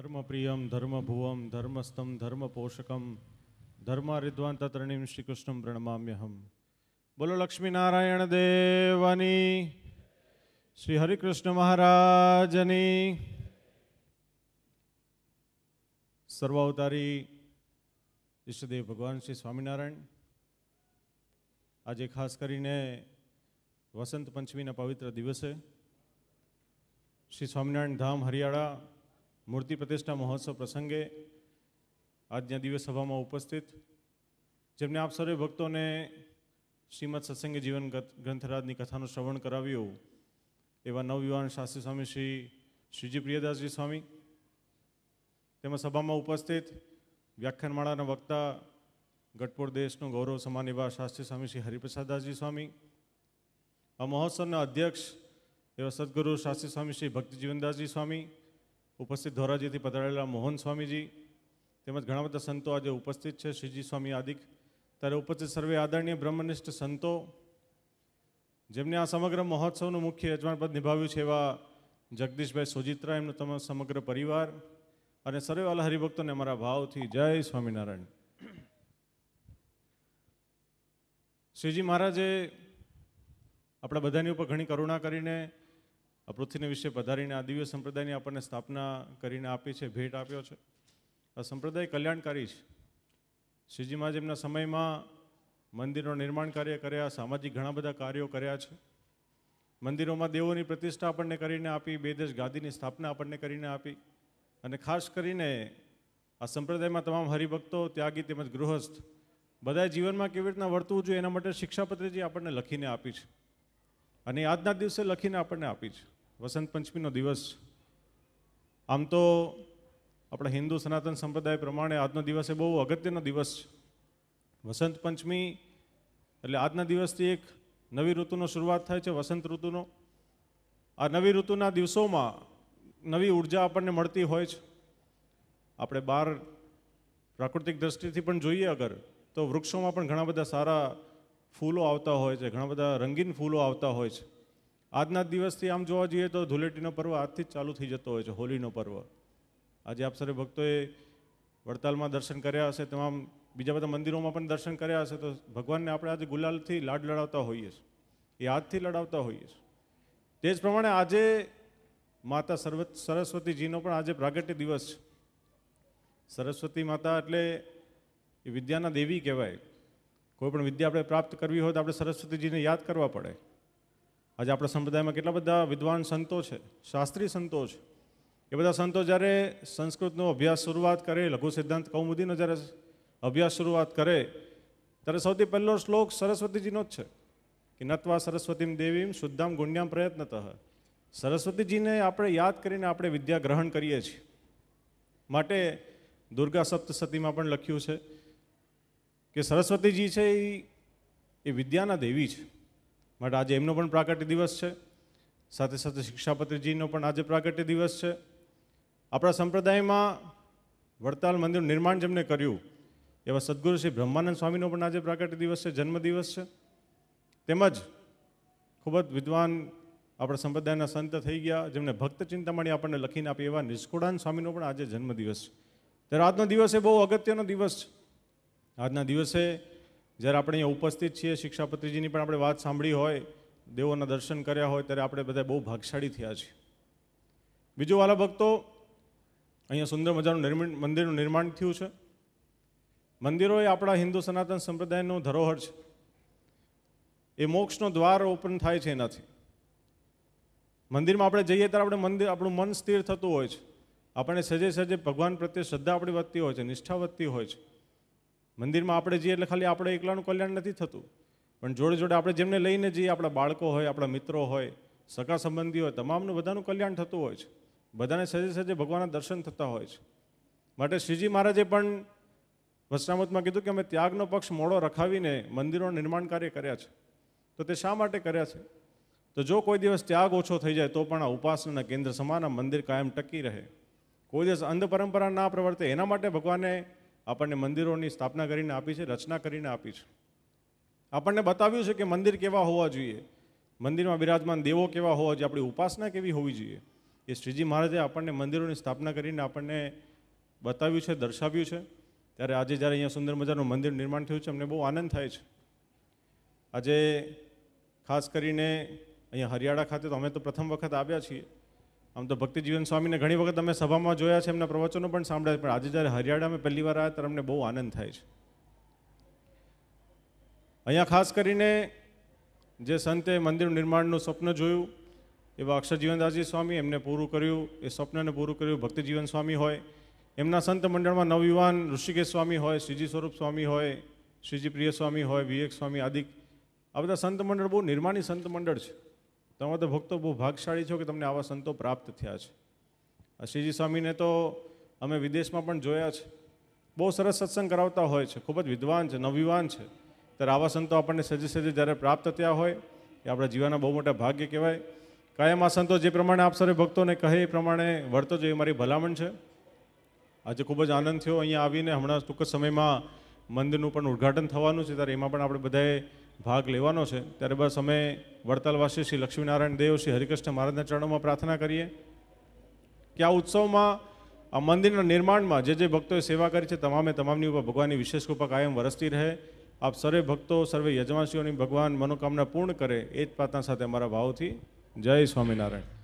ધર્મપ્રિયમ ધર્મભુવમ ધર્મસ્તમ ધર્મપોષકમ ધર્મારિદ્વાન તત્રણીમ શ્રી કૃષ્ણમ પ્રણમામ્યહમ બોલો લક્ષ્મીનારાયણ દેવની શ્રી હરિકૃષ્ણ મહારાજની સર્વાવતારી ઈષ્ટદેવ ભગવાન શ્રી સ્વામિનારાયણ આજે ખાસ કરીને વસંત પંચમીના પવિત્ર દિવસે શ્રી સ્વામિનારાયણ ધામ હરિયાળા મૂર્તિ પ્રતિષ્ઠા મહોત્સવ પ્રસંગે આજના દિવ્ય સભામાં ઉપસ્થિત. જેમને આપ સર્વે ભક્તોને શ્રીમદ સત્સંગી જીવન ગ્રંથરાજની કથાનું શ્રવણ કરાવ્યું એવા નવયુવાન શાસ્ત્રી સ્વામી શ્રી શ્રીજી પ્રિયદાસજી સ્વામી. તેમજ સભામાં ઉપસ્થિત વ્યાખ્યાનમાળાના વક્તા ગઢપુર દેશનું ગૌરવ સમાન એવા શાસ્ત્રી સ્વામી શ્રી હરિપ્રસાદાસજી સ્વામી. આ મહોત્સવના અધ્યક્ષ એવા સદગુરુ શાસ્ત્રી સ્વામી શ્રી ભક્તિ જીવનદાસજી સ્વામી. ઉપસ્થિત ધોરાજીથી પધારેલા મોહન સ્વામીજી, તેમજ ઘણા બધા સંતો આજે ઉપસ્થિત છે. શ્રીજી સ્વામી આદિક, ત્યારે ઉપસ્થિત સર્વે આદરણીય બ્રહ્મનિષ્ઠ સંતો, જેમને આ સમગ્ર મહોત્સવનું મુખ્ય યજમાનપદ નિભાવ્યું છે એવા જગદીશભાઈ સુજિત્રા, એમનો તમામ સમગ્ર પરિવાર અને સર્વે વાલા હરિભક્તોને અમારા ભાવથી જય સ્વામિનારાયણ. શ્રીજી મહારાજે આપણા બધાની ઉપર ઘણી કરુણા કરીને આ પૃથ્વીને વિશે પધારીને આ દિવ્ય સંપ્રદાયની આપણને સ્થાપના કરીને આપી છે, ભેટ આપ્યો છે. આ સંપ્રદાય કલ્યાણકારી છે. શ્રીજી મહારાજ સમયમાં મંદિરનું નિર્માણ કાર્ય કર્યા, સામાજિક ઘણા બધા કાર્યો કર્યા છે. મંદિરોમાં દેવોની પ્રતિષ્ઠા આપણને કરીને આપી બે દેશ ગાદીની સ્થાપના આપણને કરીને આપી. અને ખાસ કરીને આ સંપ્રદાયમાં તમામ હરિભક્તો, ત્યાગી તેમજ ગૃહસ્થ બધાએ જીવનમાં કેવી રીતના વર્તવું જોઈએ એના માટે શિક્ષાપત્રીજી આપણને લખીને આપી છે. અને આજના દિવસે લખીને આપણને આપી છે. વસંત પંચમીનો દિવસ. આમ તો આપણા હિન્દુ સનાતન સંપ્રદાય પ્રમાણે આજનો દિવસ એ બહુ અગત્યનો દિવસ વસંત પંચમી એટલે આજના દિવસથી એક નવી ઋતુનો શરૂઆત થાય છે, વસંત ઋતુનો. આ નવી ઋતુના દિવસોમાં નવી ઊર્જા આપણને મળતી હોય છે. આપણે બહાર પ્રાકૃતિક દ્રષ્ટિથી પણ જોઈએ અગર, તો વૃક્ષોમાં પણ ઘણા બધા સારા ફૂલો આવતા હોય છે, ઘણા બધા રંગીન ફૂલો આવતા હોય છે. આજના દિવસથી આમ જોવા જઈએ તો ધૂળેટીનો પર્વ આજથી જ ચાલુ થઈ જતો હોય છે, હોલીનો પર્વ. આજે આપ સર્વે ભક્તોએ વડતાલમાં દર્શન કર્યા હશે, તમામ બીજા બધા મંદિરોમાં પણ દર્શન કર્યા હશે, તો ભગવાનને આપણે આજે ગુલાલથી લાડ લડાવતા હોઈએ છીએ. એ હાથથી લડાવતા હોઈએ છીએ. તે જ પ્રમાણે આજે માતા સર્વ સરસ્વતીજીનો પણ આજે પ્રાગટ્ય દિવસ છે. સરસ્વતી માતા એટલે એ વિદ્યાના દેવી કહેવાય. કોઈ પણ વિદ્યા આપણે પ્રાપ્ત કરવી હોય તો આપણે સરસ્વતીજીને યાદ કરવા પડે. આજે આપણા સંપ્રદાયમાં કેટલા બધા વિદ્વાન સંતો છે, શાસ્ત્રી સંતો છે. એ બધા સંતો જ્યારે સંસ્કૃતનો અભ્યાસ શરૂઆત કરે, લઘુ સિદ્ધાંત કૌમુદીનો જ્યારે અભ્યાસ શરૂઆત કરે, ત્યારે સૌથી પહેલો શ્લોક સરસ્વતીજીનો જ છે કે નત્વા સરસ્વતીમ દેવીમ શુદ્ધામ ગુણ્યામ પ્રયત્નતઃ. સરસ્વતીજીને આપણે યાદ કરીને આપણે વિદ્યા ગ્રહણ કરીએ છીએ. માટે દુર્ગા સપ્તસતીમાં પણ લખ્યું છે કે સરસ્વતીજી છે એ એ વિદ્યાના દેવી છે. માટે આજે એમનો પણ પ્રાકટ્ય દિવસ છે. સાથે સાથે શિક્ષાપત્રીજીનો પણ આજે પ્રાકટ્ય દિવસ છે. આપણા સંપ્રદાયમાં વડતાલ મંદિરનું નિર્માણ જેમને કર્યું, એવા સદગુરુ શ્રી બ્રહ્માનંદ સ્વામીનો પણ આજે પ્રાકટ્ય દિવસ છે, જન્મદિવસ છે. તેમજ ખૂબ જ વિદ્વાન આપણા સંપ્રદાયના સંત થઈ ગયા, જેમને ભક્ત ચિંતામણી આપણને લખીને આપી, એવા નિષ્કુળાન સ્વામીનો પણ આજે જન્મદિવસ છે. ત્યારે આજનો દિવસ એ બહુ અગત્યનો દિવસ છે. આજના દિવસે જ્યારે આપણે અહીંયા ઉપસ્થિત છીએ, શિક્ષાપત્રીજીની પણ આપણે વાત સાંભળી હોય, દેવોના દર્શન કર્યા હોય, ત્યારે આપણે બધા બહુ ભાગશાળી થયા છીએ. બીજું વાલા ભક્તો, અહીંયા સુંદર મજાનું નિર્માણ, મંદિરનું નિર્માણ થયું છે. મંદિરો એ આપણા હિન્દુ સનાતન સંપ્રદાયનો ધરોહર છે. એ મોક્ષનો દ્વાર ઓપન થાય છે એનાથી. મંદિરમાં આપણે જઈએ ત્યારે આપણે મંદિર, આપણું મન સ્થિર થતું હોય છે. આપણને સજે સજે ભગવાન પ્રત્યે શ્રદ્ધા આપણી વધતી હોય છે, નિષ્ઠા વધતી હોય છે. મંદિરમાં આપણે જઈએ એટલે ખાલી આપણે એકલાનું કલ્યાણ નથી થતું. પણ જોડે જોડે આપણે જેમને લઈને જઈએ, આપણા બાળકો હોય, આપણા મિત્રો હોય, સગા સંબંધી હોય, તમામનું બધાનું કલ્યાણ થતું હોય છે. બધાને સજે સજે ભગવાનના દર્શન થતા હોય છે. માટે શ્રીજી મહારાજે પણ વચનામતમાં કીધું કે અમે ત્યાગનો પક્ષ મોડો રખાવીને મંદિરોનું નિર્માણ કાર્ય કર્યા છે. તો તે શા માટે કર્યા છે? તો જો કોઈ દિવસ ત્યાગ ઓછો થઈ જાય, તો પણ આ ઉપાસનાના કેન્દ્ર સમાન આ મંદિર કાયમ ટકી રહે. કોઈ દિવસ અંધ પરંપરા ના પ્રવર્તે, એના માટે ભગવાને આપણને મંદિરોની સ્થાપના કરીને આપી છે, રચના કરીને આપી છે. આપણને બતાવ્યું છે કે મંદિર કેવા હોવા જોઈએ. મંદિરમાં બિરાજમાન દેવો કેવા હોવા જોઈએ, આપણી ઉપાસના કેવી હોવી જોઈએ. એ શ્રીજી મહારાજે આપણને મંદિરોની સ્થાપના કરીને આપણને બતાવ્યું છે, દર્શાવ્યું છે. ત્યારે આજે જ્યારે અહીંયા સુંદર મજાનું મંદિર નિર્માણ થયું છે, અમને બહુ આનંદ થાય છે. આજે ખાસ કરીને અહીંયા હરિયાળા ખાતે તો અમે તો પ્રથમ વખત આવ્યા છીએ. આમ તો ભક્તિજીવન સ્વામીને ઘણી વખત અમે સભામાં જોયા છે, એમના પ્રવચનો પણ સાંભળ્યા પણ આજે જ્યારે હરિયાળામાં પહેલી વાર આવ્યા ત્યારે અમને બહુ આનંદ થાય છે. અહીંયા ખાસ કરીને જે સંતે મંદિર નિર્માણનું સ્વપ્ન જોયું, એવા અક્ષરજીવનદાસજી સ્વામી એમને પૂરું કર્યું, એ સ્વપ્નને પૂરું કર્યું, ભક્તિજીવન સ્વામી હોય, એમના સંત મંડળમાં નવયુવાન ઋષિકેશ સ્વામી હોય, શ્રીજી સ્વરૂપ સ્વામી હોય, શ્રીજી પ્રિય સ્વામી હોય, વિવેક સ્વામી આદિ, આ બધા સંત મંડળ બહુ નિર્માણી સંત મંડળ છે. તમે તો ભક્તો બહુ ભાગશાળી છો કે તમને આવા સંતો પ્રાપ્ત થયા છે? શ્રીજી સ્વામીને તો અમે વિદેશમાં પણ જોયા છે. બહુ સરસ સત્સંગ કરાવતા હોય છે, ખૂબ જ વિદ્વાન છે નવયુવાન છે. ત્યારે આવા સંતો આપણને સજે સજે જ્યારે પ્રાપ્ત થયા હોય, એ આપણા જીવનના બહુ મોટા ભાગ્ય કહેવાય. કાયમ આ સંતો જે પ્રમાણે આપ સર્વે ભક્તોને કહે, એ પ્રમાણે વર્તો જોઈએ મારી ભલામણ છે. આજે ખૂબ જ આનંદ થયો અહીંયા આવીને. હમણાં ટૂંક સમયમાં મંદિરનું પણ ઉદ્ઘાટન થવાનું છે, ત્યારે એમાં પણ આપણે બધાએ ભાગ લેવાનો છે, ત્યારે બસ અમે વડતાલવાસી શ્રી લક્ષ્મીનારાયણ દેવ શ્રી હરિકૃષ્ણ મહારાજના ચરણોમાં પ્રાર્થના કરીએ કે આ ઉત્સવમાં, આ મંદિરના નિર્માણમાં જે જે ભક્તોએ સેવા કરી છે, તમામે તમામની ઉપર ભગવાનની વિશેષ કૃપા કાયમ વરસતી રહે. આપ સર્વે ભક્તો, સર્વે યજમાનશ્રીઓની ભગવાન મનોકામના પૂર્ણ કરે, એ જ પ્રાર્થના સાથે અમારા ભાવથી જય સ્વામિનારાયણ.